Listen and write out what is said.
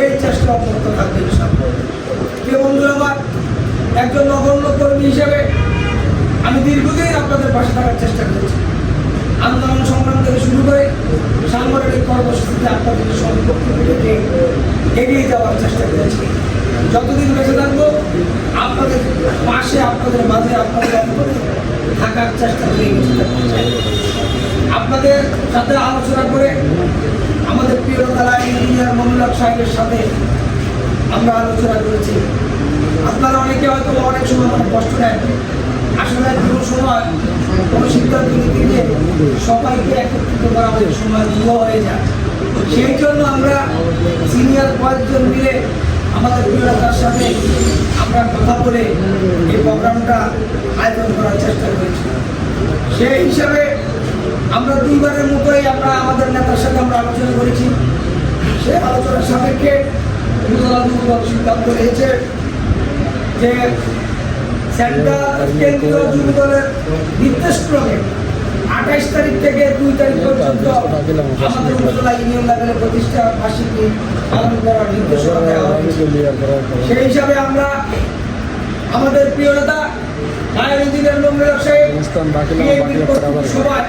এই চেষ্টা একজন নগণ্য কর্মী হিসেবে আমি দীর্ঘদিন আপনাদের পাশে থাকার চেষ্টা করেছি। আন্দোলন সংগ্রাম থেকে শুরু করে সাংগঠনিক কর্মসূচিতে আপনাদের সম্পর্ক রেখে এগিয়ে যাওয়ার চেষ্টা করেছি। যতদিন বেঁচে থাকব, আপনাদের পাশে, আপনাদের মাঝে, আপনাদের থাকার চেষ্টা করে। আপনাদের সাথে আলোচনা করে আমাদের প্রিয় তারা ইঞ্জিনিয়ার মনুলাক সাহেবের সাথে আমরা আলোচনা করেছি। আপনারা অনেকে হয়তো অনেক সময় অনেক কষ্ট নেন। আসলে কোনো সময় কোনো সিদ্ধান্ত নিতে গিয়ে সবাইকে একত্রিত করা অনেক সময় ভুয়া হয়ে যায়। সেই জন্য আমরা সিনিয়র কয়েকজন মিলে আমাদের প্রিয়তার সাথে আমরা কথা বলে এই প্রোগ্রামটা আয়োজন করার চেষ্টা করেছি। সেই হিসাবে আমরা দুইবারের মতোই আমরা আমাদের নেতার সাথে আমরা আলোচনা করেছি। সে আলোচনার সাপেক্ষে সিদ্ধান্ত নিয়েছে যে কেন্দ্রীয় তারিখ থেকে দুই প্রতিষ্ঠা সেই হিসাবে আমরা আমাদের প্রিয় নেতা মায়ের ইঞ্জিনিয়ার লোক ব্যবসায়ী সবাই